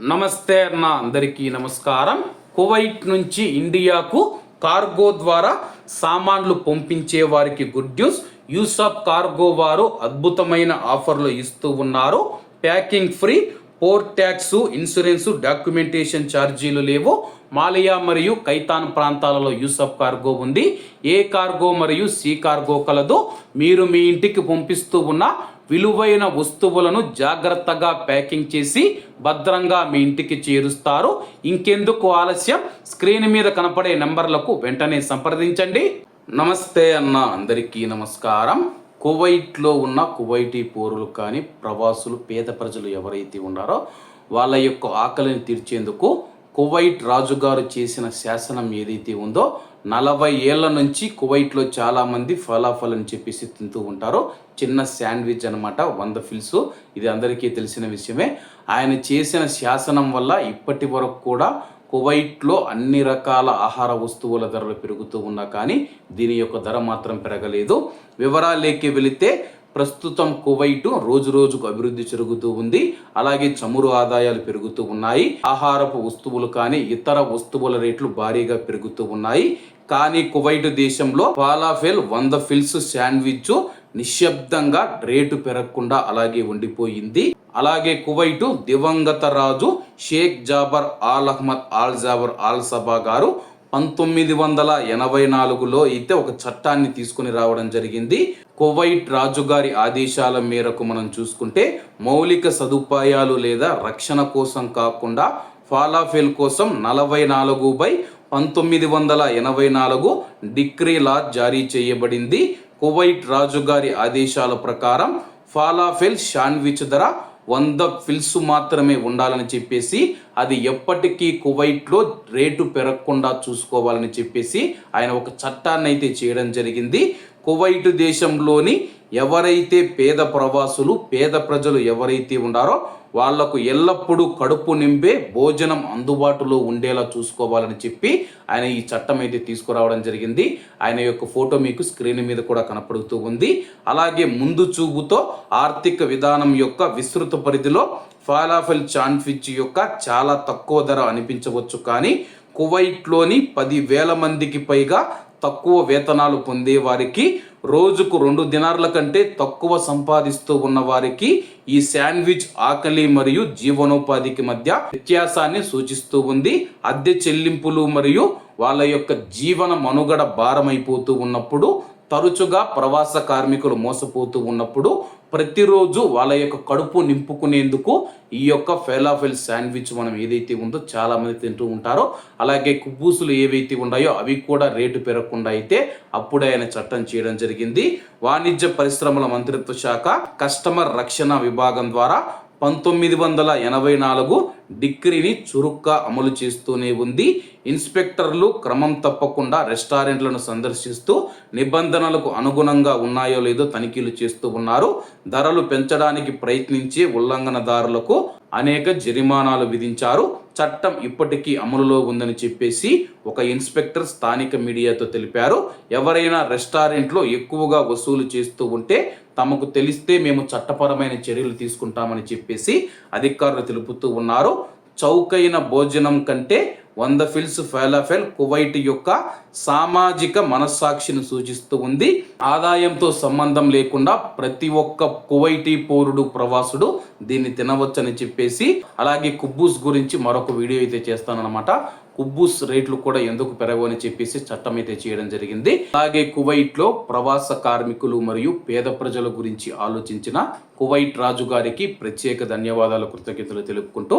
నమస్తే అన్న అందరికీ నమస్కారం. కువైట్ నుంచి ఇండియాకు కార్గో ద్వారా సామాన్లు పంపించే వారికి గుడ్ న్యూస్. ఆఫ్ కార్గో వారు అద్భుతమైన ఆఫర్లు ఇస్తూ ఉన్నారు. Packing free port tax insurance documentation ఛార్జీలు లేవు. మాలియా మరియు కైతాన్ ప్రాంతాలలో యూసఫ్ కార్గో ఉంది. ఏ కార్గో మరియు సి కార్గో కలదు మీరు మీ ఇంటికి పంపిస్తూ ఉన్న విలువైన వస్తువులను జాగ్రత్తగా ప్యాకింగ్ చేసి భద్రంగా మీ ఇంటికి చేరుస్తారు. ఇంకెందుకు ఆలస్యం? స్క్రీన్ మీద కనపడే నంబర్లకు వెంటనే సంప్రదించండి. నమస్తే అన్న అందరికీ నమస్కారం. కువైట్లో ఉన్న కువైటీ పౌరులు కానీ ప్రవాసులు పేద ప్రజలు ఎవరైతే ఉన్నారో వాళ్ళ యొక్క ఆకలిని తీర్చేందుకు కువైట్ రాజుగారు చేసిన శాసనం ఏదైతే ఉందో నలభై ఏళ్ళ నుంచి కువైట్లో చాలామంది ఫలాఫల్ అని చెప్పేసి తింటూ ఉంటారు. చిన్న శాండ్విచ్ అనమాట వంద ఫిల్స్. ఇది అందరికీ తెలిసిన విషయమే. ఆయన చేసిన శాసనం వల్ల ఇప్పటి వరకు కూడా కువైట్లో అన్ని రకాల ఆహార వస్తువుల ధరలు పెరుగుతూ ఉన్నా కానీ దీని యొక్క ధర మాత్రం పెరగలేదు. వివరాలేకి వెళితే ప్రస్తుతం కువైటు రోజు రోజుకు అభివృద్ధి జరుగుతూ ఉంది. అలాగే చమురు ఆదాయాలు పెరుగుతూ ఉన్నాయి. ఆహారపు వస్తువులు కానీ ఇతర వస్తువుల రేట్లు భారీగా పెరుగుతూ ఉన్నాయి. కానీ కువైట్ దేశంలో ఫాలాఫెల్ వంద ఫిల్స్ శాండ్విచ్ నిశ్శబ్దంగా రేటు పెరగకుండా అలాగే ఉండిపోయింది. అలాగే కువైటు దివంగత రాజు Sheikh Jaber Al Ahmad Al Jaber Al Sabah గారు పంతొమ్మిది వందల ఎనభై నాలుగులో అయితే ఒక చట్టాన్ని తీసుకుని రావడం జరిగింది. కువైట్ రాజుగారి ఆదేశాల మేరకు మనం చూసుకుంటే మౌలిక సదుపాయాలు లేదా రక్షణ కోసం కాకుండా ఫాలాఫెల్ కోసం నలభై నాలుగు బై పంతొమ్మిది వందల ఎనభై నాలుగు డిక్రీ లా జారీ చేయబడింది. కువైట్ రాజుగారి ఆదేశాల ప్రకారం ఫాలాఫెల్ శాండ్విచ్ ధర వంద ఫిల్స్ మాత్రమే ఉండాలని చెప్పేసి అది ఎప్పటికీ కువైట్లో రేటు పెరగకుండా చూసుకోవాలని చెప్పేసి ఆయన ఒక చట్టాన్ని అయితే చేయడం జరిగింది. కువైట్ దేశంలోని ఎవరైతే పేద ప్రవాసులు పేద ప్రజలు ఎవరైతే ఉన్నారో వాళ్ళకు ఎల్లప్పుడూ కడుపు నింపే భోజనం అందుబాటులో ఉండేలా చూసుకోవాలని చెప్పి ఆయన ఈ చట్టం అయితే తీసుకురావడం జరిగింది. ఆయన యొక్క ఫోటో మీకు స్క్రీన్ మీద కూడా కనపడుతూ ఉంది. అలాగే ముందు చూపుతో ఆర్థిక విధానం యొక్క విస్తృత పరిధిలో ఫాలాఫెల్ చాన్ఫిచ్ యొక్క చాలా తక్కువ ధర అనిపించవచ్చు కానీ కువైట్లోని పది వేల మందికి పైగా తక్కువ వేతనాలు పొందే వారికి రోజుకు రెండు దినార్ల కంటే తక్కువ సంపాదిస్తూ ఉన్న వారికి ఈ శాండ్విచ్ ఆకలి మరియు జీవనోపాధికి మధ్య వ్యత్యాసాన్ని సూచిస్తూ ఉంది. అద్దె చెల్లింపులు మరియు వాళ్ళ యొక్క జీవన మనుగడ భారమైపోతూ ఉన్నప్పుడు తరచుగా ప్రవాస కార్మికులు మోసపోతూ ఉన్నప్పుడు ప్రతిరోజు వాళ్ళ యొక్క కడుపు నింపుకునేందుకు ఈ యొక్క ఫెలాఫెల్ శాండ్విచ్ మనం ఏదైతే ఉందో చాలామంది తింటూ ఉంటారో అలాగే కుబ్బూసులు ఏవైతే ఉన్నాయో అవి కూడా రేటు పెరగకుండా అయితే అప్పుడే ఆయన చట్టం చేయడం జరిగింది. వాణిజ్య పరిశ్రమల మంత్రిత్వ శాఖ కస్టమర్ రక్షణ విభాగం ద్వారా పంతొమ్మిది వందల ఎనభై నాలుగు డిగ్రీని చురుగ్గా అమలు చేస్తూనే ఉంది. ఇన్స్పెక్టర్లు క్రమం తప్పకుండా రెస్టారెంట్లను సందర్శిస్తూ నిబంధనలకు అనుగుణంగా ఉన్నాయో లేదో తనిఖీలు చేస్తూ ఉన్నారు. ధరలు పెంచడానికి ప్రయత్నించే ఉల్లంఘనదారులకు అనేక జరిమానాలు విధించారు. చట్టం ఇప్పటికీ అమలులో ఉందని చెప్పేసి ఒక ఇన్స్పెక్టర్ స్థానిక మీడియాతో తెలిపారు. ఎవరైనా రెస్టారెంట్లో ఎక్కువగా వసూలు చేస్తూ ఉంటే తమకు తెలిస్తే మేము చట్టపరమైన చర్యలు తీసుకుంటామని చెప్పేసి అధికారులు తెలుపుతూ ఉన్నారు. చౌకైన భోజనం కంటే వంద ఫిల్స్ ఫెలాఫెల్ కువైట్ యొక్క సామాజిక మనస్సాక్షిని సూచిస్తూ ఉంది. ఆదాయంతో సంబంధం లేకుండా ప్రతి ఒక్క కువైటీ పౌరుడు ప్రవాసుడు దీన్ని తినవచ్చని చెప్పేసి అలాగే కుబ్బూస్ గురించి మరొక వీడియో అయితే చేస్తానన్నమాట. కుబ్బూస్ రేట్లు కూడా ఎందుకు పెరగవని చెప్పేసి చట్టం అయితే చేయడం జరిగింది. అలాగే కువైట్లో ప్రవాస కార్మికులు మరియు పేద ప్రజల గురించి ఆలోచించిన కువైట్ రాజు గారికి ప్రత్యేక ధన్యవాదాలు కృతజ్ఞతలు తెలుపుకుంటూ